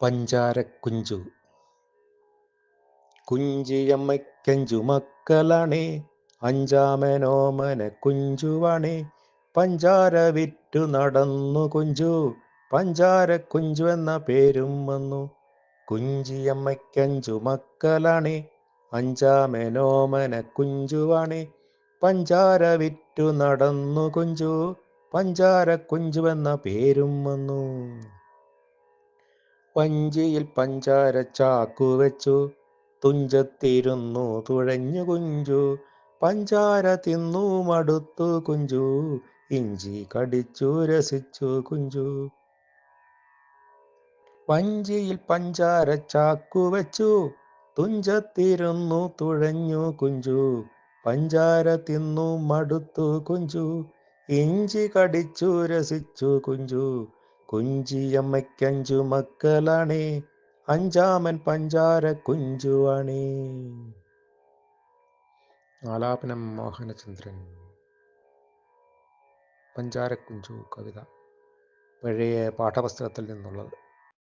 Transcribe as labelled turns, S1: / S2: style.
S1: പഞ്ചാരക്കുഞ്ചു. കുഞ്ചിയമ്മയ്ക്കഞ്ചു മക്കളണേ അഞ്ചാമനോമന കുഞ്ചുവാണേ പഞ്ചാര വിറ്റു നടന്നു കുഞ്ചു പഞ്ചാര കുഞ്ചു എന്ന പേരും വന്നു. കുഞ്ചിയമ്മയ്ക്കഞ്ചു മക്കളണേ അഞ്ചാമനോമന കുഞ്ചുവാണേ പഞ്ചാര വിറ്റു നടന്നു കുഞ്ചു പഞ്ചാര കുഞ്ചു എന്ന പേരും വന്നു. വഞ്ചിയിൽ പഞ്ചാര ചാക്കു വെച്ചു. തുഞ്ചത്തിരുന്നു തുഴഞ്ഞു കുഞ്ചു. പഞ്ചാര തിന്നു മടുത്തു കുഞ്ചു. ഇഞ്ചി കടിച്ചു രസിച്ചു കുഞ്ചു. വഞ്ചിയിൽ പഞ്ചാര ചാക്കു വെച്ചു. തുഞ്ചത്തിരുന്നു തുഴഞ്ഞു കുഞ്ചു. പഞ്ചാര തിന്നു മടുത്തു കുഞ്ചു. ഇഞ്ചി കടിച്ചു രസിച്ചു കുഞ്ചു. കുഞ്ചിയമ്മയ്ക്കഞ്ചു മക്കളാണേ അഞ്ചാമൻ പഞ്ചാര കുഞ്ചുവാണേ. ആലാപനം മോഹനചന്ദ്രൻ. പഞ്ചാരക്കുഞ്ചു കവിത. പഴയ പാഠപുസ്തകത്തിൽ നിന്നുള്ളത്.